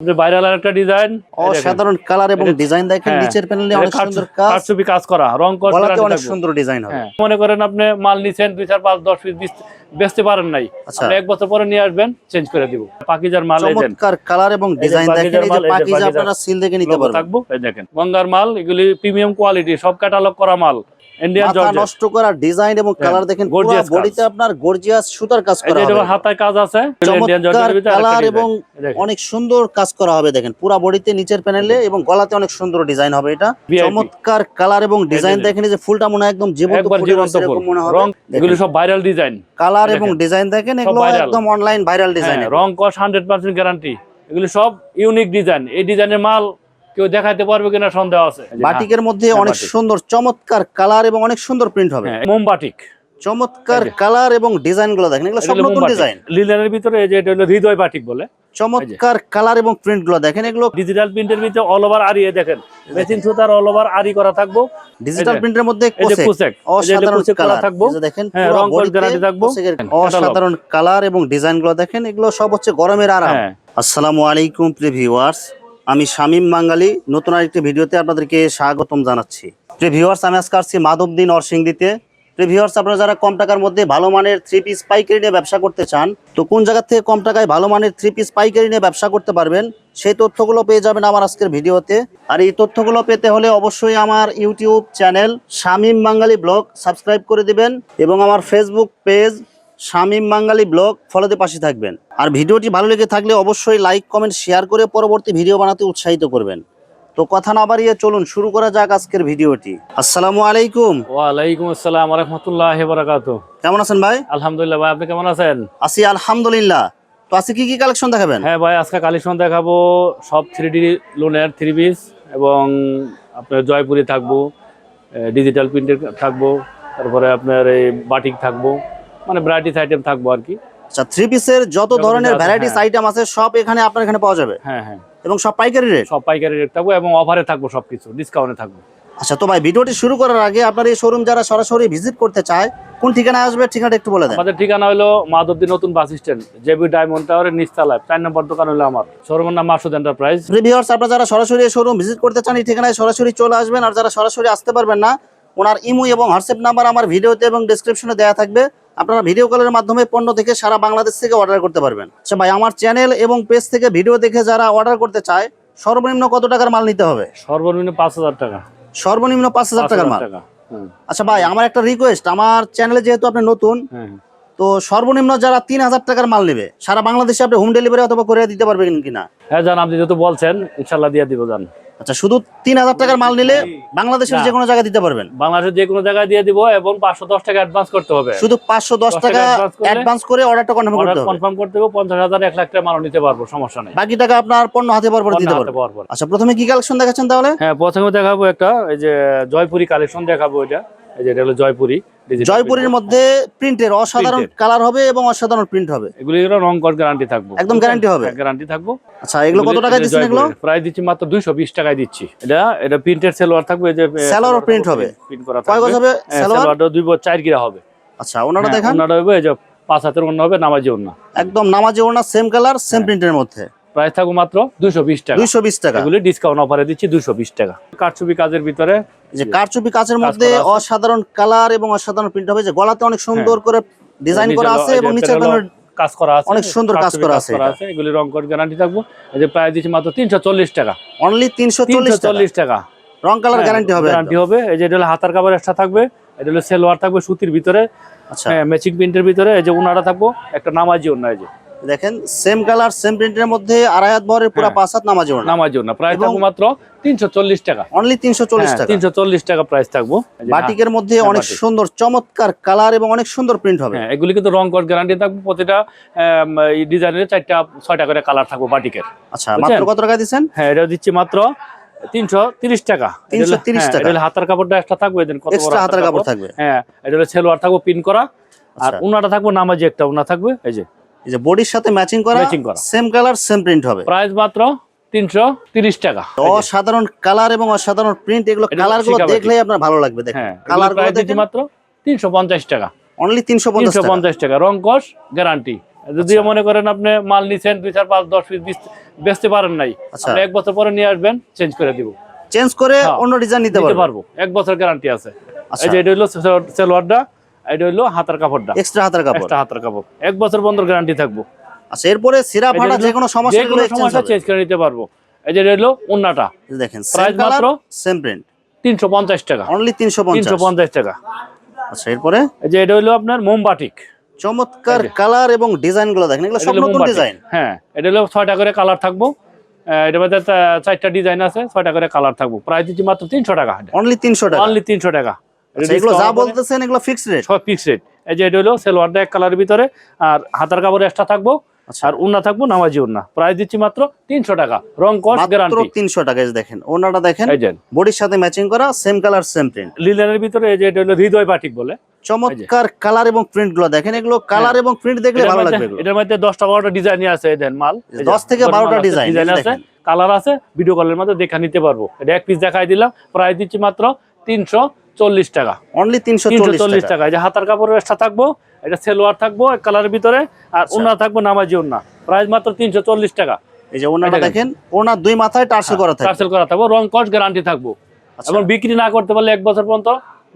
Viral একটা design অসাধারণ colour এবং ডিজাইন দেখেন হ্যাঁ। নিচের প্যানেলে অনেক সুন্দর কাজ। কারচুপি কাজ করা রং কস অনেক সুন্দর ডিজাইন হবে। হ্যাঁ। মনে করেন আপনি মাল নিছেন দুই চার পাঁচ দশ পিস বেচতে পারেন নাই। আচ্ছা। আপনি এক বছর পরে নিয়ে আসবেন চেঞ্জ করে দিব। পাকিজার মাল এই চমৎকার কালার এবং ডিজাইন দেখেন এই যে মাল, এই যে পাকিজা আপনারা সিল দেখে নিতে পারবেন। থাকব এই দেখেন। গঙ্গার মাল এগুলি প্রিমিয়াম কোয়ালিটি সব ক্যাটালগ করা মাল। ইন্ডিয়ান জর্জেট নষ্ট করা ডিজাইন এবং হ্যাঁ, কালার দেখেন পুরো কাজ। বডিতে আপনার গর্জিয়াস সুতার কাজ করা হবে। হাতায় কাজ আছে ইন্ডিয়ান জর্জেটের ভিতরে কালার এবং দেখেন। অনেক সুন্দর কাজ করা হবে দেখেন। পুরো বডিতে নিচের প্যানেলে এবং গলাতে অনেক সুন্দর ডিজাইন হবে এটা। চমৎকার কালার এবং ডিজাইন দেখেন যে ফুলটা মনে হয় একদম জীবন্ত এরকম মনে হবে। এগুলি সব ভাইরাল ডিজাইন কালার এবং ডিজাইন দেখেন এগুলো একদম অনলাইন ভাইরাল ডিজাইন হ্যাঁ, রং কস হান্ড্রেড পার্সেন্ট গ্যারান্টি এগুলি সব ইউনিক ডিজাইন এই ডিজাইনের মাল কেউ দেখাইতে পারবে কিনা সন্দেহ আছে। বাটিকের মধ্যে হ্যাঁ, অনেক সুন্দর চমৎকার কালার এবং অনেক সুন্দর প্রিন্ট হবে। হ্যাঁ, মোম বাটিক চমৎকার কালার এবং ডিজাইনগুলো দেখেন এগুলো সব নতুন ডিজাইন। লিলেনের ভিতরে যে এটা হলো হৃদয় বাটিক বলে। চমৎকার কালার এবং প্রিন্টগুলো দেখেন এগুলো ডিজিটাল প্রিন্টের ভিতরে অল ওভার আরি দেখেন। মেশিন সুতার অল ওভার আরি করা থাকব। ডিজিটাল প্রিন্টের মধ্যে কোসেক অসাধারণ কালার। থাকব। দেখেন হ্যাঁ, পুরো রং কোড গ্যারান্টি থাকব। অসাধারণ কালার এবং ডিজাইনগুলো দেখেন এগুলো সব হচ্ছে গরমের আরাম। আসসালামু আলাইকুম প্রিভিউয়ার্স আমি শামীম বাঙালি, নতুন আরেকটি ভিডিওতে আপনাদেরকে স্বাগতম জানাচ্ছি। প্রিভিউয়ার্স আমি আজকে আসছি মাধবদিন অরসিংদিতে প্রিভিউয়ার্স আপনারা যারা কম টাকার মধ্যে ভালো মানের থ্রি পিস পাইকারি নিয়ে ব্যবসা করতে চান, তো কোন জায়গা থেকে কম টাকায় ভালো মানের থ্রি পিস পাইকারি নিয়ে ব্যবসা করতে পারবেন, সেই তথ্যগুলো পেয়ে যাবেন আমার আজকের ভিডিওতে। আর এই তথ্যগুলো পেতে হলে অবশ্যই আমার YouTube channel Shamim Bangali vlog subscribe করে দিবেন এবং আমার Facebook page Shamim Bangali vlog ফলোতে পাশে থাকবেন। আর ভিডিওটি ভালো লেগে থাকলে অবশ্যই লাইক কমেন্ট শেয়ার করে পরবর্তী ভিডিও বানাতে উৎসাহিত করবেন। তো কথা না বাড়িয়ে চলুন শুরু করা যাক আজকের ভিডিওটি। আসসালামু আলাইকুম। ওয়ালাইকুম আসসালাম রহমতুল্লাহ বারাকাতু। কেমন আছেন ভাই? আলহামদুলিল্লাহ ভাই আপনি কেমন আছেন? আছি আলহামদুলিল্লাহ। তো আজকে কি কি কালেকশন দেখাবেন? হ্যাঁ ভাই আজকে কালেকশন দেখাবো সব থ্রি ডি লোনের থ্রি পিস এবং আপনার জয়পুরি থাকব ডিজিটাল প্রিন্টের থাকব তারপরে আপনার এই বাটিক থাকব। মানে ভ্যারাইটিস আইটেম থাকব আর কি। আচ্ছা থ্রি পিসের যত ধরনের ভ্যারাইটিস। আইটেম আছে সব এখানে আপনার এখানে পাওয়া যাবে? হ্যাঁ হ্যাঁ। এবং সব পাইকারি রেট সব পাইকারি রেট থাকব এবং অফারে থাকব সব কিছু ডিসকাউন্টে থাকব। আচ্ছা তো ভাই ভিডিওটি শুরু করার আগে আপনার এই শোরুম যারা সরাসরি ভিজিট করতে চায় কোন ঠিকানায় আসবে ঠিকানাটা একটু বলে দেন। আমাদের ঠিকানা হলো মাধবদী নতুন বাস স্ট্যান্ড জেবি ডায়মন্ড টাওয়ারের নিচতলায় চার নম্বর দোকান হলো আমার। শোরুমের নাম মাসুদ এন্টারপ্রাইজ প্রিভিউয়ার্স আপনারা যারা সরাসরি এই শোরুম ভিজিট করতে চান এই ঠিকানায় সরাসরি চলে আসবেন। আর যারা সরাসরি আসতে পারবেন না ওনার ইমো এবং হোয়াটসঅ্যাপ নাম্বার আমার ভিডিওতে এবং ডেসক্রিপশনে দেওয়া থাকবে। আপনারা ভিডিও কলের মাধ্যমে পণ্য থেকে সারা বাংলাদেশ থেকে অর্ডার করতে পারবেন। আচ্ছা ভাই আমার চ্যানেল এবং পেজ থেকে ভিডিও দেখে যারা অর্ডার করতে চায় সর্বনিম্ন কত টাকার মাল নিতে হবে? সর্বনিম্ন পাঁচ হাজার টাকা। সর্বনিম্ন পাঁচ হাজার টাকার মাল? আচ্ছা ভাই আমার একটা রিকোয়েস্ট আমার চ্যানেলে যেহেতু আপনি নতুন হ্যাঁ তো সর্বনিম্ন যারা তিন হাজার টাকার মাল নেবে সারা বাংলাদেশে আপনি হোম ডেলিভারি অথবা করে দিতে পারবেন কিনা? হ্যাঁ জান আপনি যেহেতু বলছেন ইনশাল্লাহ দিয়ে দিব জান। আচ্ছা শুধু তিন হাজার টাকার মাল নিলে বাংলাদেশের। যে কোনো জায়গায় দিতে পারবেন। বাংলাদেশের যে কোনো জায়গায় দিয়ে দিব এবং পাঁচশো দশ টাকা অ্যাডভান্স করতে হবে। শুধু পাঁচশো দশ টাকা অ্যাডভান্স করে অর্ডারটা কনফার্ম করতে হবে। কনফার্ম করতে হবে পঞ্চাশ হাজার এক লাখ টাকা মাল নিতে পারব সমস্যা নেই। বাকি টাকা আপনার পণ্য হাতে পর দিতে পারব আচ্ছা প্রথমে কি কালেকশন দেখাচ্ছেন তাহলে? হ্যাঁ প্রথমে দেখাবো একটা এই যে জয়পুরি কালেকশন দেখাবো এটা। এই যে এটা হলো জয়পুরি জয়পুরের মধ্যে প্রিন্টের অসাধারণ কালার হবে এবং অসাধারণ প্রিন্ট হবে। এগুলি রং কর গ্যারান্টি থাকব। একদম guarantee হবে? গ্যারান্টি থাকব। আচ্ছা এগুলো কত টাকায় দিচ্ছেন এগুলো? প্রাইস দিচ্ছি মাত্র দুইশো বিশ টাকায় দিচ্ছি। এটা এটা প্রিন্টেড সেলোয়ার থাকবে যে Salwar print হবে? প্রিন্ট করা কয় গজ হবে হ্যাঁ, দুই বছর চার গিরা হবে। আচ্ছা ওনারা হ্যাঁ, দেখান। ওনাটা হবে এই যে পাঁচ হাতের অন্য হবে নামাজি অন্য একদম নামাজি ওনার সেম কালার সেম প্রিন্টের মধ্যে। প্রাইস থাকবে মাত্র দুইশো বিশ টাকা। দুইশো বিশ টাকা। এগুলি ডিসকাউন্ট অফারে দিচ্ছি দুইশো বিশ টাকা। কারচুপি কাজের ভিতরে যে কারচুপি কাচের কাজ মধ্যে অসাধারণ কালার এবং অসাধারণ প্রিন্ট হবে। যে গলাতে অনেক সুন্দর করে ডিজাইন করা আছে এবং নিচের কাজ করা আছে। অনেক সুন্দর কাজ করা আছে এগুলি রং কোড গ্যারান্টি থাকব। এই যে প্রাইস দিচ্ছি মাত্র তিনশো চল্লিশ টাকা। অনলি তিনশো চল্লিশ টাকা। রং কালার গ্যারান্টি হবে গ্যারান্টি হবে। এই যে এটা হলো হাতার কাপড় এক্সট্রা থাকবে। এটা হলো সেলোয়ার থাকবে সুতির ভিতরে। আচ্ছা। হ্যাঁ ম্যাচিং প্রিন্টের ভিতরে এই যে উনারা থাকব। একটা নামাজি ওনা এই যে। দেখেন সেম কালার সেম প্রিন্টের মধ্যে আড়াই হাত ভরের পুরো হ্যাঁ। পাঁচ হাত নামাজ ওড়না। নামাজি প্রাইস থাকব মাত্র তিনশো চল্লিশ টাকা। অনলি চল্লিশ টাকা। প্রাইস থাকব। বাটিকের মধ্যে হ্যাঁ, অনেক সুন্দর চমৎকার কালার এবং অনেক সুন্দর প্রিন্ট হবে। হ্যাঁ এগুলি কিন্তু রং কোড গ্যারান্টি থাকবে। প্রতিটা ডিজাইনের চারটা ছয়টা করে কালার থাকব বাটিকের। আচ্ছা মাত্র কত টাকা হ্যাঁ এটা দিচ্ছি মাত্র তিনশো তিরিশ টাকা। এটা হলো- 330 হ্যাঁ, টাকা। এটা হাতার কাপড়টা এক্সট্রা থাকবে এদিন কত এক্সট্রা হাতের কাপড় থাকবে। হ্যাঁ এটা হলো সেলোয়ার থাকব পিন করা। আর আচ্ছা। উনাটা থাকব নামাজি একটা উনা থাকবে এই যে। এই যে বডির সাথে ম্যাচিং করা। সেম কালার সেম প্রিন্ট হবে। প্রাইস মাত্র তিনশো তিরিশ টাকা। অসাধারণ কালার এবং অসাধারণ প্রিন্ট এগুলো কালারগুলো দেখলেই আপনার ভালো লাগবে দেখেন। হ্যাঁ কালার কালারগুলো প্রাইস মাত্র তিনশো পঞ্চাশ টাকা। অনলি তিনশো তিনশো পঞ্চাশ টাকা। রং কস গ্যারান্টি যদি মনে করেন আপনি মাল নিছেন দুই চার পাঁচ দশ পিস বেচতে পারেন নাই। আচ্ছা। এক বছর পরে নিয়ে আসবেন চেঞ্জ করে দিব। চেঞ্জ করে হ্যাঁ। অন্য ডিজাইন নিতে পারব। এক বছর গ্যারান্টি আছে। আচ্ছা। এই যে এটা হলো সেলোয়ারটা এটা হলো হাতার কাপড়টা এক্সট্রা হাতের কাপড়। একটা হাতার কাপড়। এক বছর বন্ধ গ্যারান্টি থাকব। আচ্ছা এরপরে সিরা ফাটা যে কোনো সমস্যা সমস্যা চেঞ্জ করে নিতে পারব। এই যে হলো দেখেন কালার মাত্র সেম প্রিন্ট তিনশো পঞ্চাশ টাকা। অনলি তিনশো তিনশো পঞ্চাশ পঞ্চাশ টাকা। আচ্ছা এরপরে? এই যে এটা হলো আপনার মোমবাটিক চমৎকার কালার এবং ডিজাইনগুলো দেখেন এগুলো সব নতুন ডিজাইন হ্যাঁ এটা হলো ছয়টা করে কালার থাকব। এটার মধ্যে চারটা ডিজাইন আছে ছয়টা করে কালার থাকব। প্রাইস দিচ্ছি মাত্র তিনশো টাকা। অনলি তিনশো টাকা। অনলি তিনশো টাকা। এগুলো যা বলতেছেন এগুলো ফিক্স রেট সব ফিক্স রেট এই যে এটা হলো সেলোয়ারটা এক কালারের ভিতরে আর হাতার কাপড় এক্সট্রা থাকব আচ্ছা। আর উন্না থাকব নামাজি উন্না। প্রাইস দিচ্ছি মাত্র তিনশো টাকা রং কস্ট মাত্র গ্যারান্টি তিনশো টাকা এই দেখেন ওনাটা দেখেন বডির সাথে ম্যাচিং করা সেম কালার সেম প্রিন্ট লিলেনের ভিতরে এই যে এটা হলো হৃদয় বাটিক বলে। চমৎকার কালার এবং প্রিন্টগুলো দেখেন এগুলো কালার এবং প্রিন্ট দেখলে ভালো লাগবে এটার মধ্যে দশটা বারোটা ডিজাইন আছে দেন মাল। 10 থেকে 12টা ডিজাইন, ডিজাইন আছে কালার আছে ভিডিও কলের মধ্যে দেখা নিতে পারব। এটা এক পিস দেখাই দিলাম প্রাইস দিচ্ছি মাত্র তিনশো চল্লিশ টাকা। অনলি তিনশো চল্লিশ টাকা। টাকা। যে হাতার কাপড়ের এক্সট্রা থাকব এটা সেলোয়ার থাকব এক কালারের ভিতরে আর আচ্ছা। উন্না থাকব নামাজি উন্না প্রাইস মাত্র তিনশো চল্লিশ টাকা। এই যে ওনাটা দেখেন ওনার দুই মাথায় টার্সেল করা থাকে পার্সেল করা থাকব রং কস্ট গ্যারান্টি থাকব। আচ্ছা। এবং বিক্রি না করতে পারলে এক বছর পর্যন্ত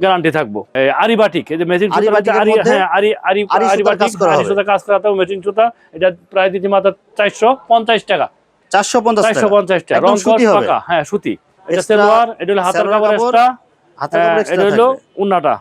গ্যারান্টি থাকব। এই আরি বাটিক এই যে মেশিন সুতা হ্যাঁ কাজ করা করা থাকবে মেশিন সুতা। এটা প্রায় দিচ্ছি মাত্র চারশো পঞ্চাশ টাকা। চারশো পঞ্চাশ চারশো পঞ্চাশ টাকা। রং হবে। পাকা। হ্যাঁ সুতি। এটা সেলোয়ার এটা হলো হাতের কাপড়। এক্সট্রা এটা হলো থাকবে। উন্নাটা।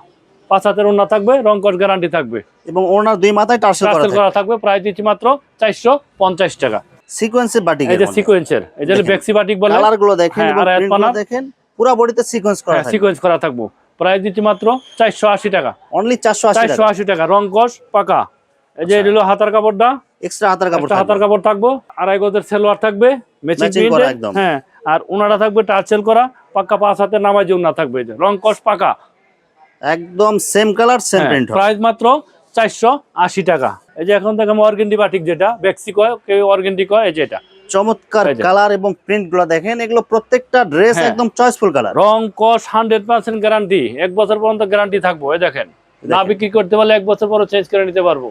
পাঁচ হাতের উন্না থাকবে রং কস্ট গ্যারান্টি থাকবে। এবং ওনার দুই মাথায় টার্সেল করা থাকবে। প্রায় দিচ্ছি মাত্র চারশো পঞ্চাশ টাকা। সিকোয়েন্সের বাটিক এই যে সিকোয়েন্সের এই যে বেক্সি বাটিক বলে কালারগুলো দেখেন হ্যাঁ। দেখেন পুরো বডিতে সিকোয়েন্স করা সিকোয়েন্স করা থাকব। প্রাইস দিচ্ছি মাত্র চারশো আশি টাকা। অনলি চারশো চারশো আশি টাকা রং কস পাকা। এই যে আচ্ছা। এটা হলো হাতার কাপড়টা। এক্সট্রা হাতের কাপড় হাতার থাকবে। কাপড় থাকব আড়াই গজের সেলোয়ার থাকবে ম্যাচিং Matching হ্যাঁ আর উনাটা থাকবে টার্সেল করা। পাক্কা পাঁচ হাতে নামাজি উন্না থাকবে যে। রং কস পাকা। একদম same colour same print price মাত্র চারশো আশি টাকা। এই যে এখন থেকে অর্গেন্ডি বাটিক যেটা বেক্সি কয় কেউ অর্গেন্ডি কয় এই যেটা চমৎকার কালার এবং প্রিন্টগুলো দেখেন এগুলো প্রত্যেকটা ড্রেস হ্যাঁ। একদম চয়েসফুল কালার রং কস হান্ড্রেড পার্সেন্ট গ্যারান্টি এক বছর পর্যন্ত গ্যারান্টি থাকব এই দেখেন। না দেখেন। বিক্রি করতে পারলে এক বছর পরে চেঞ্জ করে নিতে পারব।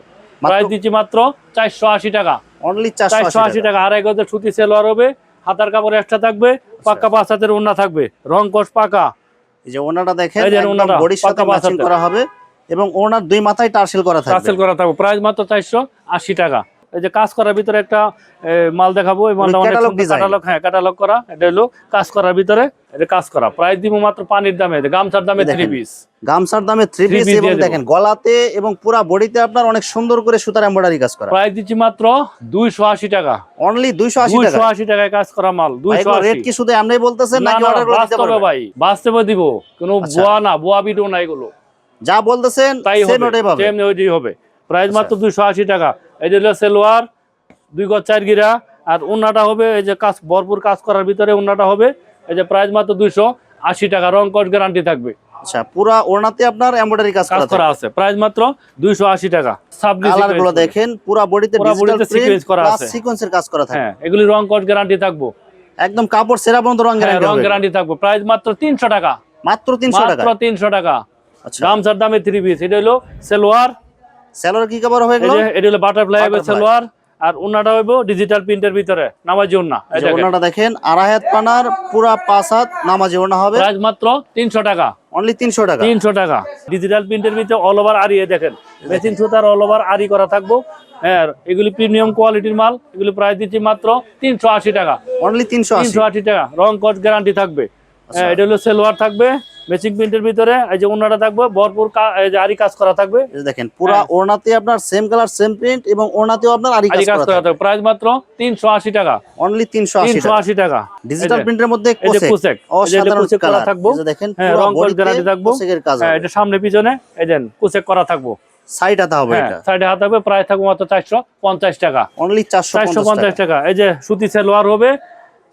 প্রাইস দিচ্ছি মাত্র চারশো আশি টাকা। অনলি চারশো আশি টাকা। আড়াই গজের সুতি সেলোয়ার হবে হাতার কাপড় এক্সট্রা থাকবে পাক্কা পাঁচ হাতের উন্না থাকবে রং কোষ পাকা। এই যে ওনাটা দেখেন ওনাটা, বডির সাথে ম্যাচিং করা হবে এবং ওনার দুই মাথায় টার্সেল করা থাকবে। টার্সেল করা থাকবে। প্রাইস মাত্র চারশো আশি টাকা। এই যে কাজ করার ভিতরে একটা মাল দেখাবো এই মালটা অনেক ক্যাটালগ হ্যাঁ ক্যাটালগ করা এটা হলো কাজ করার ভিতরে এটা কাজ করা। প্রাইস দিব মাত্র পানির দামে গামছার দামে থ্রি পিস গামছার দামে থ্রি পিস এবং দেখেন গলাতে এবং পুরা বডিতে আপনার অনেক সুন্দর করে সুতার এমব্রয়ডারি কাজ করা। প্রাইস দিচ্ছি মাত্র দুইশো আশি টাকা। অনলি দুইশো আশি টাকা? দুইশো আশি টাকায় কাজ করা মাল দুইশো রেট কি শুধু এমনি বলতেছেন না নাকি অর্ডার করে দিতে ভাই বাস্তবে দিব কোনো বোয়া না বোয়া ভিডিও না এগুলো। যা বলতেছেন তাই হবে সেম ওইটাই হবে। প্রাইস আচ্ছা। মাত্র দুইশো আশি টাকা। এই যে সেলোয়ার দুই গজ চার গিরা আর উন্নাটা হবে এই যে কাজ ভরপুর কাজ করার ভিতরে উন্নাটা হবে এই যে প্রাইস মাত্র দুইশো আশি টাকা রং কস গ্যারান্টি থাকবে। আচ্ছা পুরা ওড়নাতে আপনার এমব্রয়ডারি কাজ কাজ করা করা আছে প্রাইস মাত্র দুইশো আশি টাকা। কালারগুলো দেখেন পুরা বডিতে ডিজিটাল body তে প্রিন্ট sequence করা আছে। সিকোয়েন্সের কাজ করা থাকে হ্যাঁ এগুলি রং গ্যারান্টি থাকব। একদম কাপড় সেরা পর্যন্ত রং গ্যারান্টি রং গ্যারান্টি থাকব। প্রাইস মাত্র তিনশো টাকা। মাত্র 300 টাকা মাত্র টাকা। আচ্ছা। গামছার দামে থ্রি পিস এটা হলো সেলোয়ার সেলর কি কাপড় হবে এগুলো এটা হলো বাটারফ্লাই হবে সেলোয়ার আর উন্নাটা হইব ডিজিটাল প্রিন্টের ভিতরে নামাজি এই এই দেখেন। আড়াই হাত পানার পুরা পাঁচ হাত নামাজি ওড়না হবে। প্রাইস মাত্র তিনশো টাকা। অনলি 300 টাকা। তিনশো টাকা। ডিজিটাল প্রিন্টের ভিতরে অল ওভার আরি দেখেন। মেশিন সুতার অল ওভার আরি করা থাকব। হ্যাঁ এগুলি প্রিমিয়াম কোয়ালিটির মাল এগুলি প্রাইস দিচ্ছি মাত্র তিনশো আশি টাকা। অনলি 380 তিনশো আশি টাকা। রং কট গ্যারান্টি থাকবে। আচ্ছা। হ্যাঁ, এটা হলো সেলোয়ার থাকবে। মেশিন প্রিন্টের ভিতরে এই যে উন্নাটা থাকবে ভরপুর আরি কাজ করা থাকবে। এই যে দেখেন পুরা হ্যাঁ। ওড়নাতে আপনার সেম কালার সেম প্রিন্ট এবং ওড়নাতেও আপনার আরি কাজ করা থাকবে। প্রাইস মাত্র তিনশো আশি টাকা। অনলি 380 তিনশো টাকা। ডিজিটাল প্রিন্টের মধ্যে কোসেক অসাধারণ কালার থাকব। এই যে দেখেন পুরো বডিতে গ্যারান্টি থাকব। কোসেকের কাজ হ্যাঁ এটা সামনে পিছনে এই দেন কুসেক করা থাকব। সাইড হাতা হবে হ্যাঁ এটা। সাইডে হাত থাকবে প্রায় থাকবে মাত্র চারশো পঞ্চাশ টাকা। অনলি 450 চারশো পঞ্চাশ টাকা। এই যে সুতি সেলোয়ার হবে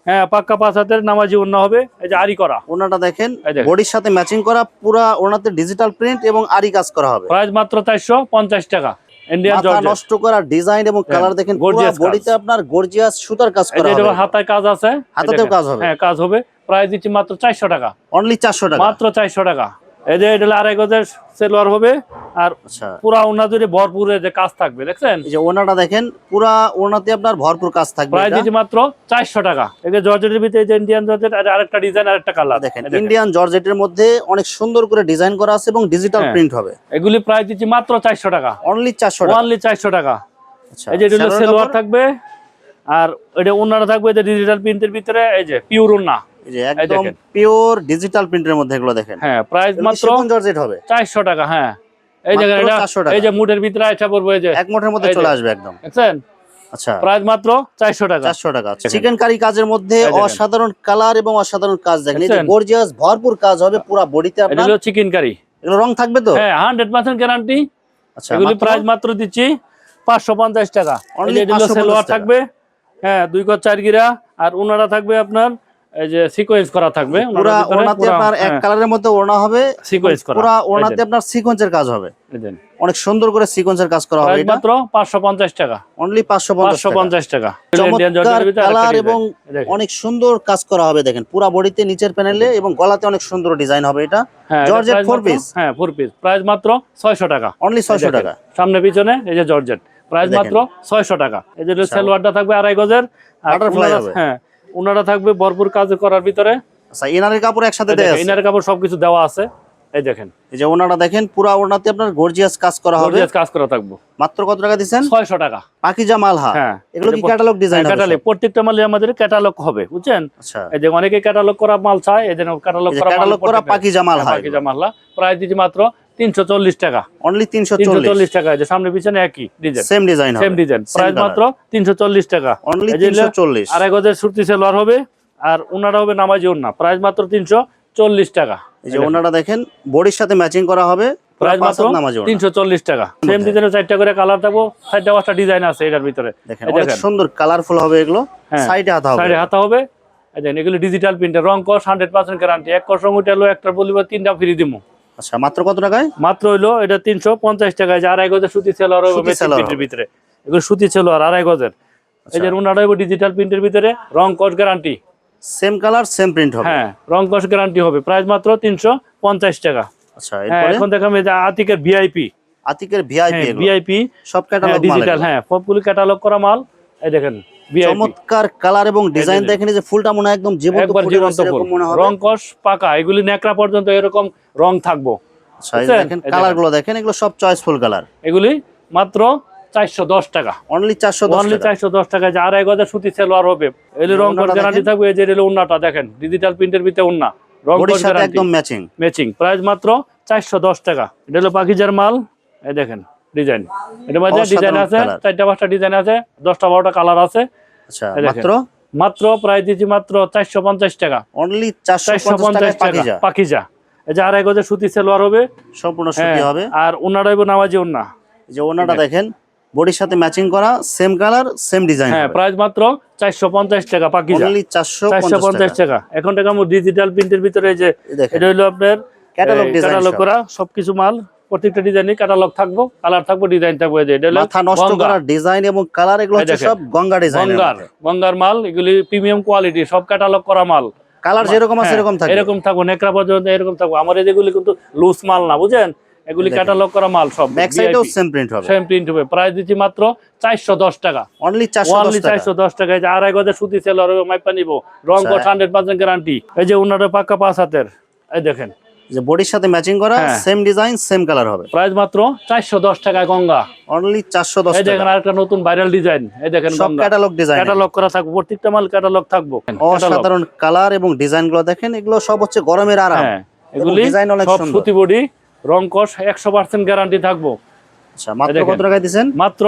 হ্যাঁ পাক্কা পাঁচ হাতের নামাজি অন্য হবে। এই যে আরি করা। ওড়নাটা দেখেন বডির সাথে ম্যাচিং করা পুরা ওড়নাতে ডিজিটাল প্রিন্ট এবং আরি কাজ করা হবে। প্রাইস মাত্র চারশো পঞ্চাশ টাকা। ইন্ডিয়ান মাথা নষ্ট করা ডিজাইন এবং হ্যাঁ, কালার দেখেন পুরো বডিতে আপনার গর্জিয়াস সুতার কাজ করা হবে। হাতায় কাজ আছে। হাতাতেও কাজ হবে। হ্যাঁ কাজ হবে। প্রাইস দিচ্ছি মাত্র চারশো টাকা। অনলি 400 টাকা। মাত্র চারশো টাকা। এই যে এটা আড়াই গজের সেলোয়ার হবে আর আচ্ছা। পুরা ওনা জুড়ে ভরপুরে যে কাজ থাকবে দেখছেন? এই যে ওনাটা দেখেন পুরা ওনাতে আপনার ভরপুর কাজ থাকবে এটা। দিচ্ছি মাত্র চারশো টাকা। এই যে জর্জেটের ভিতরে যে ইন্ডিয়ান জর্জেট আর আরেকটা ডিজাইন আরেকটা কালার দেখেন ইন্ডিয়ান জর্জেটের মধ্যে অনেক সুন্দর করে ডিজাইন করা আছে এবং ডিজিটাল হ্যাঁ। প্রিন্ট হবে। এগুলি প্রাইস দিচ্ছি মাত্র চারশো টাকা। অনলি চারশো টাকা। ওয়ানলি চারশো টাকা। আচ্ছা এই যে এটা সেলোয়ার থাকবে আর এটা ওনারা থাকবে যে ডিজিটাল প্রিন্টের ভিতরে এই যে পিওর ওনা একদম পিওর ডিজিটাল প্রিন্টের মধ্যে এগুলো দেখেন। হ্যাঁ প্রাইস মাত্র জর্জেট হবে। চারশো টাকা হ্যাঁ। এই যে এটা এই যে মুডের ভিতরে আইসা পড়ব এই যে এক মোটের মধ্যে চলে আসবে একদম। দেখছেন? আচ্ছা। প্রাইস মাত্র চারশো টাকা। চারশো টাকা। চিকেন কারি কাজের মধ্যে অসাধারণ কালার এবং অসাধারণ কাজ দেখেন। এই যে গর্জিয়াস ভরপুর কাজ হবে পুরো বডিতে আপনার। চিকেন কারি এগুলো রং থাকবে তো? হ্যাঁ হান্ড্রেড পার্সেন্ট গ্যারান্টি আচ্ছা এগুলি প্রাইস মাত্র দিচ্ছি পাঁচশো পঞ্চাশ টাকা। Only এই যে এগুলো 550 সেলোয়ার টাকা। থাকবে হ্যাঁ দুই কর চার গিরা। আর ওনারা থাকবে আপনার এই যে সিকোয়েন্স করা থাকবে পুরা ওনাতে আপনার এক কালারের মধ্যে ওড়না হবে সিকোয়েন্স করা। পুরা ওড়নাতে আপনার সিকোয়েন্সের কাজ হবে। অনেক সুন্দর করে সিকোয়েন্সের কাজ করা হবে এটা। মাত্র পাঁচশো পঞ্চাশ টাকা। অনলি পাঁচশো পাঁচশো পঞ্চাশ টাকা। চমৎকার কালার এবং অনেক সুন্দর কাজ করা হবে দেখেন। পুরা বডিতে নিচের প্যানেলে এবং গলাতে অনেক সুন্দর ডিজাইন হবে এটা। হ্যাঁ জর্জেট price ফোর মাত্র- পিস হ্যাঁ ফোর পিস প্রাইস মাত্র ছয়শো টাকা। অনলি ছয়শো দেখেন, টাকা। সামনে পিছনে এই যে জর্জেট প্রাইস মাত্র ছয়শো টাকা। এই যে সেলোয়ারটা থাকবে আড়াই গজের। হ্যাঁ ওনারা থাকবে ভরপুর কাজ করার ভিতরে। আচ্ছা ইনারের কাপড় একসাথে দেয়া আছে? ইনার কাপড় সবকিছু দেওয়া আছে। এই দেখেন। এই যে ওনাটা দেখেন পুরা ওনাতে আপনার গর্জিয়াস কাজ করা হবে। Gorgeous কাজ করা থাকব। মাত্র কত টাকা দিচ্ছেন? ছয়শো টাকা। পাকিজা মালহা হ্যাঁ। এগুলো কি ক্যাটালগ ডিজাইন হবে ক্যাটালগ প্রত্যেকটা মালে আমাদের ক্যাটালগ হবে বুঝছেন? আচ্ছা। এই যে অনেকে ক্যাটালগ করা মাল চায় এই জন্য ক্যাটালগ যে করা মাল ক্যাটালগ করা পাকিজা মালহা হ্যাঁ, পাকিজা মাল্লা প্রাইস দিচ্ছি মাত্র তিনশো চল্লিশ টাকা। অনলি তিনশো চল্লিশ। টাকা। যে সামনে পিছনে একই design. Same design same design price মাত্র তিনশো চল্লিশ টাকা। অনলি তিনশো চল্লিশ। আড়াই গজের সুতি সেলোয়ার হবে আর ওনারা হবে নামাজি ওনা প্রাইস মাত্র তিনশো চল্লিশ টাকা। এই যে ওনাটা দেখেন বডির সাথে ম্যাচিং করা হবে প্রাইস মাত্র। তিনশো চল্লিশ টাকা। সেম ডিজাইনের চারটা করে কালার থাকব চারটা পাঁচটা ডিজাইন আছে এটার ভিতরে। দেখেন অনেক সুন্দর কালারফুল হবে এগুলো। হ্যাঁ। সাইডে হাতা হবে। সাইডে হাতা হবে। এগুলো ডিজিটাল প্রিন্টের রং কস হান্ড্রেড পার্সেন্ট গ্যারান্টি এক কস রং উঠালো একটা বলিব তিনটা ফ্রি দিমু। আচ্ছা মাত্র কত টাকায়? মাত্র হইল এটা তিনশো পঞ্চাশ টাকায় যে আড়াই গজের সুতি প্রিন্টের ভিতরে। এগুলো সুতি সেলোয়ার আড়াই গজের। এই যে আচ্ছা। ডিজিটাল প্রিন্টের ভিতরে রং কস guarantee same colour same print হবে। হ্যাঁ রং কস গ্যারান্টি হবে। প্রাইস মাত্র তিনশো পঞ্চাশ টাকা। আচ্ছা হ্যাঁ এখন দেখাম এই যে আতিকের ভিআইপি আতিকের ভিআইপি হ্যাঁ ভিআইপি সব ক্যাটালগ ডিজিটাল হ্যাঁ সবগুলো ক্যাটালগ করা মাল। এই দেখেন চমৎকার কালার এবং ডিজাইন দেখেন। যে ফুলটা মনে হয় একদম জীবন্ত জীবন্ত এরকম মনে হবে। রং কস পাকা। এগুলি নেকড়া পর্যন্ত এরকম রং থাকব। আচ্ছা এই? দেখেন কালারগুলো দেখেন এগুলো সব চয়েসফুল কালার এগুলি মাত্র চারশো দশ টাকা। অনলি চারশো দশ অনলি চারশো দশ টাকা। যে আড়াই গজের সুতি সেলোয়ার হবে। এগুলি রং কস গ্যারান্টি থাকবে। এই যে উন্নাটা দেখেন। ডিজিটাল প্রিন্টের ভিতরে উন্না। রং সাথে একদম ম্যাচিং ম্যাচিং প্রাইস মাত্র চারশো দশ টাকা। এটা হলো পাখিজার মাল। এই দেখেন। ডিজাইন এটার মধ্যে ডিজাইন আছে চারটা পাঁচটা ডিজাইন আছে দশটা বারোটা কালার আছে। আচ্ছা মাত্র? মাত্র প্রাইস দিচ্ছি মাত্র চারশো পঞ্চাশ টাকা। অনলি চারশো পঞ্চাশ টাকা পাকিজা? পাখিজা এই যে আড়াই সুতি সেলোয়ার হবে। সম্পূর্ণ হ্যাঁ, সুতি হবে। আর ওনারা হইব নামাজি ওনা। এই যে ওনাটা দেখেন বডির সাথে ম্যাচিং করা সেম কালার সেম ডিজাইন হ্যাঁ প্রাইস মাত্র চারশো পঞ্চাশ টাকা পাখিজা অনলি চারশো চারশো পঞ্চাশ টাকা। এখন টাকা ডিজিটাল প্রিন্টের ভিতরে এই যে এটা হলো আপনার ক্যাটালগ ডিজাইন করা সবকিছু মাল। প্রত্যেকটা ডিজাইনে ক্যাটালগ থাকব কালার থাকব ডিজাইন থাকব মাথা নষ্ট করার ডিজাইন এবং কালার এগুলো হচ্ছে সব গঙ্গা ডিজাইন গঙ্গার গঙ্গার মাল এগুলি প্রিমিয়াম কোয়ালিটি সব ক্যাটালগ করা মাল। কালার যেরকম আছে হ্যাঁ, এরকম থাকে এরকম থাকব নেকড়া পর্যন্ত এরকম থাকব। আমার যেগুলি কিন্তু লুজ মাল না বুঝেন? এগুলি। ক্যাটালগ করা মাল সব ব্যাক সাইডেও সেম প্রিন্ট হবে। সেম প্রিন্ট হবে। প্রাইস দিচ্ছি মাত্র চারশো দশ টাকা। অনলি চারশো ওয়ানলি দশ টাকা। চারশো দশ এই যে আড়াই গজের সুতি সেল হবে মাইপা নিবো রং আচ্ছা। কস হান্ড্রেড পার্সেন্ট গ্যারান্টি এই যে ওনার পাক্কা পাঁচ হাতের এই দেখেন। যে বডির সাথে ম্যাচিং করা। সেম ডিজাইন সেম কালার হবে। প্রাইস মাত্র চারশো দশ টাকায় গঙ্গা। অনলি চারশো দশ এই দেখেন আরেকটা নতুন ভাইরাল ডিজাইন এই দেখেন সব ক্যাটালগ ডিজাইন ক্যাটালগ করা থাকব প্রত্যেকটা মাল ক্যাটালগ থাকব। অসাধারণ কালার এবং ডিজাইনগুলো দেখেন এগুলো সব হচ্ছে গরমের আরাম। হ্যাঁ এগুলি ডিজাইন অনেক সুন্দর। সুতি বডি রং কস একশো পার্সেন্ট গ্যারান্টি থাকব। আচ্ছা মাত্র কত মাত্র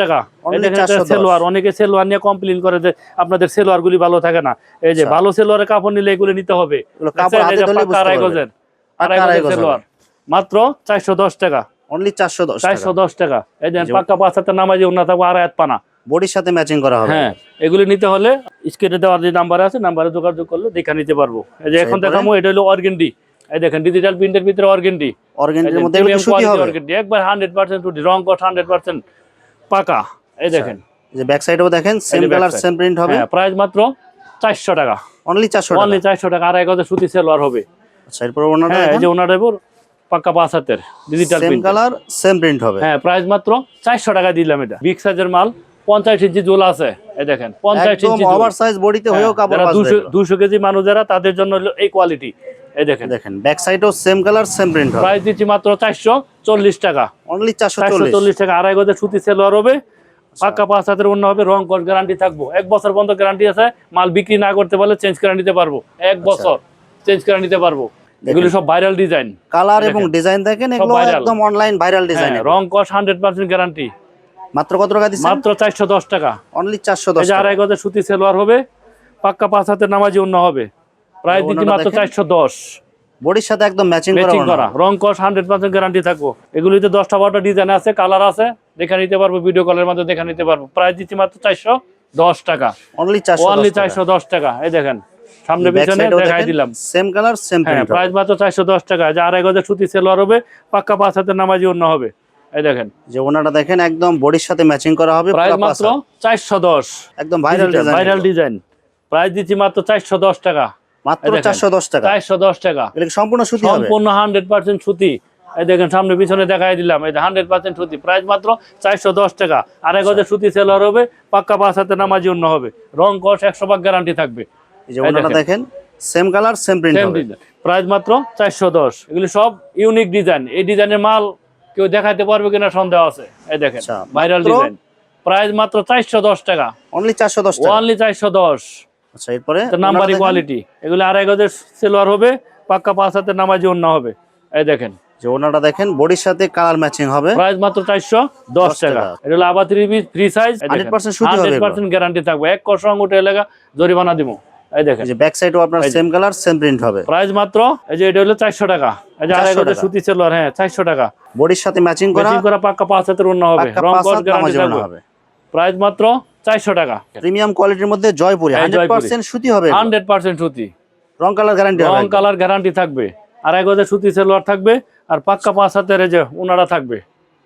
টাকা। 410 সেলোয়ার। অনেকে সেলোয়ার নিয়ে কমপ্লেন করে যে আপনাদের সেলোয়ার গুলি ভালো থাকে না। এই যে আচ্ছা। ভালো সেলোয়ারের কাপড় নিলে এগুলো নিতে হবে। কাপড় হাতে বুঝতে মাত্র চারশো দশ টাকা। অনলি চারশো দশ চারশো দশ টাকা। এই দেন যে- পাক্কা পাঁচ হাতে নামাজি ওনা থাকব আড়াই হাত পানা। বডির সাথে ম্যাচিং করা হবে। হ্যাঁ এগুলি নিতে হলে স্ক্রিনে দেওয়ার যে নাম্বার আছে নাম্বারে যোগাযোগ করলে দেখা নিতে পারব। এই যে এখন? দেখামো এটা হলো অর্গেন্ডি এই দেখেন ডিজিটাল প্রিন্টের ভিতরে অর্গেন্ডি অর্গেন্ডির মধ্যে এগুলো সুতি হবে। অর্গেন্ডি একবার হান্ড্রেড পার্সেন্ট সুতি রং কট হান্ড্রেড পার্সেন্ট পাকা। এই দেখেন। যে ব্যাক সাইডেও দেখেন সেম কালার সেম প্রিন্ট হবে। হ্যাঁ প্রাইস মাত্র চারশো টাকা। অনলি চারশো টাকা। অনলি চারশো টাকা। আড়াই গজের সুতি সেলোয়ার হবে। আচ্ছা এরপর ওনাটা হ্যাঁ এই যে ওনার ড্রাইভার পাক্কা পাঁচ হাতের digital same colour same print হবে। হ্যাঁ প্রাইস মাত্র চারশো টাকা দিলাম এটা। বিগ সাইজের মাল পঞ্চাশ ইঞ্চি জোল আছে এই দেখেন পঞ্চাশ একদম ইঞ্চি ওভার সাইজ বডিতে হয়েও কাপড় দুশো এগুলো। কেজি মানুষ যারা তাদের জন্য হলো এই কোয়ালিটি এই দেখেন। দেখেন ব্যাক সাইডও সেম কালার সেম প্রিন্ট হবে। প্রাইস দিচ্ছি মাত্র চারশো চল্লিশ টাকা। অনলি চারশো চারশো চল্লিশ। চল্লিশ টাকা আড়াই গজে সুতি সেলোয়ার হবে। পাক্কা পাঁচ হাতের অন্য হবে রং গ্যারান্টি থাকব। এক বছর পর্যন্ত গ্যারান্টি আছে মাল বিক্রি না করতে পারলে চেঞ্জ করে নিতে পারব। এক আচ্ছা। বছর চেঞ্জ করে নিতে পারব। এগুলো সব ভাইরাল ডিজাইন কালার এবং ডিজাইন দেখেন এগুলো একদম অনলাইন ভাইরাল ডিজাইন রং কস হান্ড্রেড পার্সেন্ট গ্যারান্টি মাত্র কত টাকা দিচ্ছেন? মাত্র চারশো দশ টাকা। অনলি চারশো দশ এই যে আড়াই সুতি সেলোয়ার হবে পাক্কা পাঁচ হাতের নামাজি অন্য হবে। প্রায় দিচ্ছি মাত্র দেখেন। চারশো দশ। বডির সাথে একদম ম্যাচিং করা রং কস হান্ড্রেড পার্সেন্ট গ্যারান্টি থাকব। এগুলিতে দশটা বারোটা ডিজাইন আছে কালার আছে দেখে নিতে পারব ভিডিও কলের মাধ্যমে দেখে নিতে পারব। প্রাইস দিচ্ছি মাত্র চারশো দশ টাকা। অনলি চারশো ওনলি চারশো দশ টাকা। এই দেখেন। সামনে পিছনে দেখাই দিলাম। Same colour same print price মাত্র চারশো দশ টাকা। যে আড়াই গজের সুতি সেলোয়ার হবে পাক্কা পাঁচ হাতের নামাজি অন্য হবে। এই দেখেন। যে ওনাটা দেখেন একদম বডির সাথে ম্যাচিং করা হবে প্রাইস মাত্র পাঁচা। চারশো দশ। একদম viral design viral design price দিচ্ছি মাত্র চারশো দশ টাকা। মাত্র এই দেখেন। চারশো দশ টাকা। চারশো দশ টাকা। এটা কি সম্পূর্ণ সুতি হবে? সম্পূর্ণ হান্ড্রেড পার্সেন্ট সুতি। এই দেখেন সামনে পিছনে দেখাই দিলাম। এই হান্ড্রেড পার্সেন্ট সুতি। প্রাইস মাত্র চারশো দশ টাকা। আড়াই গজের সুতি সেলার হবে পাক্কা পাঁচ হাতে নামাজি অন্য হবে। রং কস একশো ভাগ গ্যারান্টি থাকবে। এই যে ওনাটা দেখেন। সেম কালার সেম প্রিন্ট হবে। প্রাইস মাত্র চারশো দশ। সব ইউনিক ডিজাইন এই ডিজাইনের মাল কেউ দেখাতে পারবে কিনা সন্দেহ আছে। এই দেখেন আচ্ছা, ভাইরাল ডিজাইন প্রাইস মাত্র টাকা। অনলি টাকা। আচ্ছা এরপরে নাম্বারি কোয়ালিটি এগুলি আড়াই গজের সেলোয়ার হবে পাক্কা পাঁচ হাতে নামাজি অন্য হবে। এই দেখেন। যে ওনাটা দেখেন বডির সাথে কালার ম্যাচিং হবে। প্রাইস মাত্র চারশো দশ টাকা। টাকা। এটা হলো আবার থ্রি পিস ফ্রি সাইজ 100% সুতি হবে হান্ড্রেড এগুলো। পার্সেন্ট গ্যারান্টি থাকবে। এক কষং উঠে এলাকা জরিমানা দিব। এই দেখেন। যে ব্যাক সাইডও আপনার সেম কালার সেম প্রিন্ট হবে। প্রাইস মাত্র এই যে এটা হলো চারশো টাকা। এই যে 400 আড়াই গজের সুতি সেলোয়ার হ্যাঁ চারশো টাকা। বডির সাথে ম্যাচিং করা ম্যাচিং করা পাক্কা পাঁচ হাতের হবে। রং পাঁচ গ্যারান্টি থাকবে। প্রাইস মাত্র চারশো টাকা। প্রিমিয়াম কোয়ালিটির মধ্যে জয়পুরি হ্যাঁ, হান্ড্রেড জয়পুরি। পার্সেন্ট সুতি হবে এগুলো। হান্ড্রেড পার্সেন্ট সুতি। রং কালার গ্যারান্টি হবে রং কালার গ্যারান্টি থাকবে। আড়াই গজের সুতি সেলোয়ার থাকবে আর পাক্কা পাঁচ হাতের এই যে উনারা থাকবে।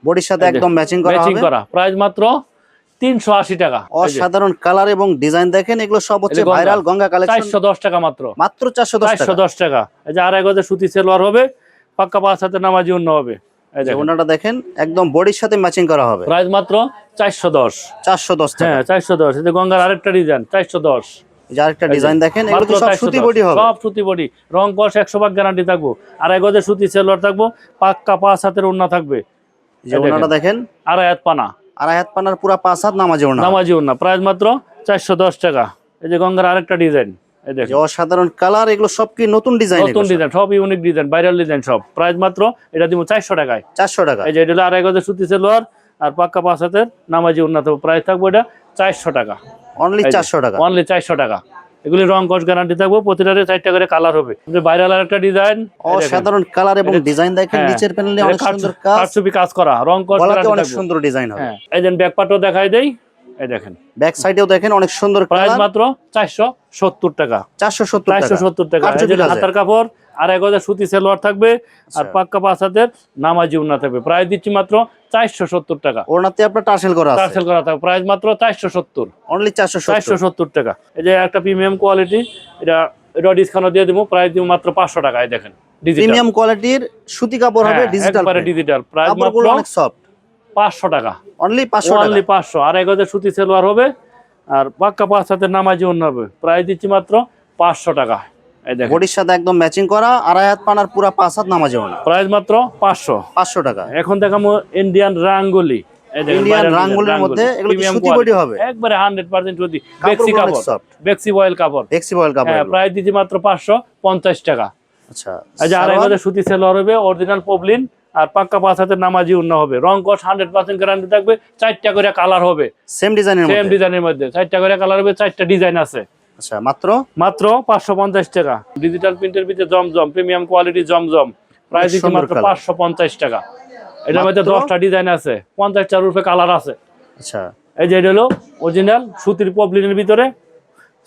বডির সাথে একদম ম্যাচিং করা ম্যাচিং করা। প্রাইস মাত্র তিনশো আশি টাকা। অসাধারণ কালার এবং ডিজাইন দেখেন এগুলো সব হচ্ছে। ভাইরাল গঙ্গা। কালেকশন চারশো দশ টাকা মাত্র। মাত্র চারশো চারশো দশ টাকা। এই যে আড়াই গজের সুতি সেলোয়ার হবে পাক্কা পাঁচ হাতে নামাজি অন্য হবে। ওনাটা দেখেন একদম বডির সাথে ম্যাচিং করা হবে। প্রাইস মাত্র চারশো দশ। চারশো দশ হ্যাঁ চারশো দশ। এই যে গঙ্গার আরেকটা ডিজাইন চারশো দশ। আরেকটা ডিজাইন দেখেন এগুলো সব সুতি বডি হবে? সব সুতি বডি রং কস একশো ভাগ গ্যারান্টি থাকব। গজের সুতি সেলোয়ার থাকব। পাক্কা পাঁচ হাতের ওন্না থাকবে। যে দেখেন। আড়াই হাত পানা। আড়াই হাত পানার পুরা পাঁচ হাত নামাজি না। নামাজেও না। প্রাইস মাত্র চারশো দশ টাকা। এই যে গঙ্গার আরেকটা ডিজাইন এই যে অসাধারণ কালার এগুলো সব কি নতুন ডিজাইন নতুন ডিজাইন সব ইউনিক ডিজাইন ভাইরাল ডিজাইন সব। প্রাইস মাত্র এটা দিব চারশো টাকায়। চারশো টাকা। এই যে এটা হলো আড়াই গজের সুতি সেলোয়ার আর পাক্কা পাঁচ হাতের নামাজি উন্নত প্রাইস থাকব এটা চারশো টাকা। অনলি চারশো টাকা। অনলি চারশো টাকা। এগুলি রং কস গ্যারান্টি থাকব প্রতিটারে চারটা করে কালার হবে। ভাইরাল আর একটা ডিজাইন অসাধারণ কালার এবং ডিজাইন দেখেন হ্যাঁ। নিচের প্যানেলে অনেক সুন্দর কাজ। কারচুপি কাজ করা রং কস গ্যারান্টি অনেক সুন্দর ডিজাইন হবে। হ্যাঁ। এই যে ব্যাক পার্টও দেখাই দেই এই দেখেন। ব্যাক সাইডেও দেখেন অনেক সুন্দর প্রাইস মাত্র চারশো সত্তর টাকা। চারশো সত্তর চারশো টাকা। 470 টাকা। হাতার কাপড় আর এক হাজার সুতি সেলোয়ার থাকবে আর আচ্ছা। পাক্কা পাঁচ হাতের নামাজি উন্না থাকবে। প্রাইস দিচ্ছি মাত্র চারশো সত্তর টাকা। ওনাতে আপনার টার্সেল করা টার্সেল করা থাকবে। প্রাইস মাত্র চারশো সত্তর। অনলি চারশো চারশো সত্তর টাকা। এই যে একটা প্রিমিয়াম কোয়ালিটি এটা এটা ডিসকাউন্ট দিয়ে দিব। প্রাইস দিব মাত্র পাঁচশো টাকায় দেখেন প্রিমিয়াম কোয়ালিটির সুতি কাপড় হবে ডিজিটাল ডিজিটাল প্রাইস মাত্র অনেক সফট পাঁচশো টাকা। অনলি পাঁচশো অনলি পাঁচশো। আর এক হাজার সুতি সেলোয়ার হবে আর পাক্কা পাঁচ হাতের নামাজি অন্য হবে। প্রাইস দিচ্ছি মাত্র পাঁচশো টাকা। বডির সাথে একদম ম্যাচিং করা আড়াই হাত পানার পুরা পাঁচ হাত নামাজে ওনা প্রাইস মাত্র পাঁচশো। পাঁচশো টাকা। এখন দেখাবো ইন্ডিয়ান রাঙ্গুলি ইন্ডিয়ান রাঙ্গুলির মধ্যে এগুলো সুতি বডি হবে? একবারে হান্ড্রেড পার্সেন্ট সুতি। বেক্সি কাপড়। বেক্সি অয়েল কাপড়। এক্সি বয়েল কাপড় হ্যাঁ প্রাইস মাত্র পাঁচশো পঞ্চাশ টাকা। আচ্ছা আড়াই হাজার সুতি সেলোয়ার হবে অরিজিনাল পবলিন আর পাক্কা পাঁচ হাতের নামাজি উন্ন হবে। রং কস হান্ড্রেড পার্সেন্ট গ্যারান্টি থাকবে চারটা করে কালার হবে। সেম ডিজাইনের সেম ডিজাইনের মধ্যে। চারটা করে কালার হবে চারটা ডিজাইন আছে। আচ্ছা মাত্র? মাত্র পাঁচশো পঞ্চাশ টাকা। ডিজিটাল প্রিন্টের ভিতরে Zamzam premium quality Zamzam. Price দিচ্ছি মাত্র colour। পাঁচশো পঞ্চাশ টাকা। এটার মধ্যে মাত্র? দশটা ডিজাইন আছে পঞ্চাশটার রূপে কালার আছে। আচ্ছা। এই যে এটা হলো অরিজিনাল সুতির পবলিনের ভিতরে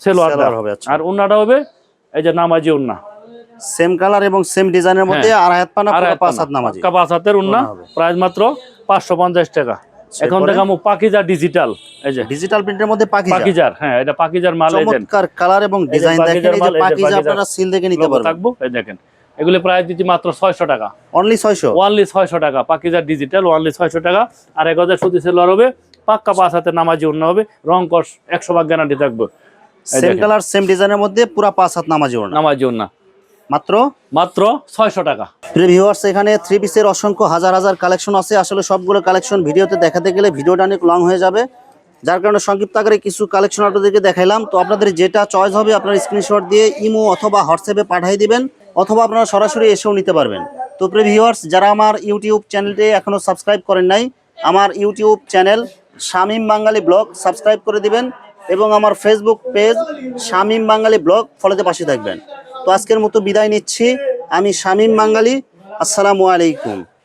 সেলোয়ার হবে, আচ্ছা। আর উন্নাটা হবে এই যে নামাজি উন্না সেম কালার এবং সেম ডিজাইনের মধ্যে আড়াই হাত পানা পাঁচ হাত নামাজি। পাঁচ হাতের উন্না ওড়না প্রাইস মাত্র পাঁচশো পঞ্চাশ টাকা। এখন? দেখামো পাকিজা ডিজিটাল এই যে। ডিজিটাল প্রিন্টের মধ্যে পাখি পাকিজার হ্যাঁ এটা পাকিজার মাল এই চমৎকার কালার এবং ডিজাইন দেখেন এই যে পাকিজার আপনারা সিল দেখে নিতে পারবেন। থাকব এই দেখেন। এগুলি প্রায় দিচ্ছি মাত্র ছয়শো টাকা। অনলি ছয়শো? ওয়ানলি ছয়শো টাকা পাকিজার ডিজিটাল ওয়ানলি ছয়শো টাকা। আর এক হাজার সুতি সেলার হবে পাক্কা পাঁচ হাতে নামাজি অন্য হবে রং কস একশো ভাগ গ্যারান্টি থাকবে। সেম কালার সেম ডিজাইনের মধ্যে পুরা পাঁচ হাত নামাজি ওড়না নামাজি অন্য মাত্র? মাত্র ছয়শো টাকা। ভিউয়ার্স এখানে থ্রি পিসের অসংখ্য হাজার হাজার কালেকশন আছে। আসলে সবগুলো কালেকশন ভিডিওতে দেখাতে গেলে ভিডিওটা অনেক লং হয়ে যাবে। যার কারণে সংক্ষিপ্ত আকারে কিছু কালেকশন আপনাদেরকে দেখাইলাম। তো আপনাদের যেটা চয়েস হবে আপনার স্ক্রিনশট দিয়ে ইমো অথবা হোয়াটসঅ্যাপে পাঠিয়ে দিবেন অথবা আপনারা সরাসরি এসেও নিতে পারবেন। তো ভিউয়ার্স যারা আমার ইউটিউব চ্যানেলটি এখনও সাবস্ক্রাইব করেন নাই আমার YouTube channel Shamim Bangali vlog subscribe করে দিবেন এবং আমার Facebook page Shamim Bangali vlog ফলোতে পাশে থাকবেন। তো আজকের মতো বিদায় নিচ্ছি। আমি শামীম বাঙালি আসসালামু আলাইকুম।